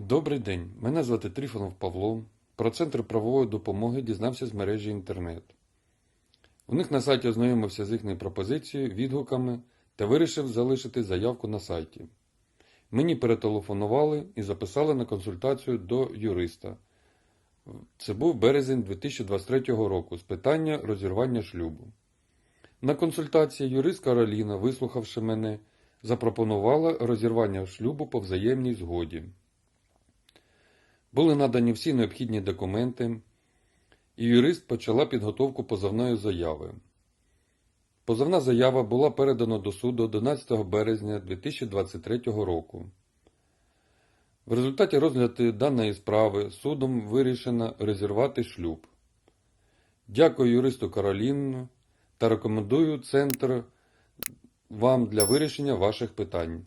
Добрий день, мене звати Тріфонов Павло. Про центр правової допомоги дізнався з мережі інтернет. У них на сайті ознайомився з їхньою пропозицією, відгуками та вирішив залишити заявку на сайті. Мені перетелефонували і записали на консультацію до юриста. Це був березень 2023 року з питання розірвання шлюбу. На консультації юрист Кароліна, вислухавши мене, запропонувала розірвання шлюбу по взаємній згоді. Були надані всі необхідні документи, і юрист почала підготовку позовної заяви. Позовна заява була передана до суду 11 березня 2023 року. В результаті розгляду даної справи судом вирішено розірвати шлюб. Дякую юристу Кароліну та рекомендую центр вам для вирішення ваших питань.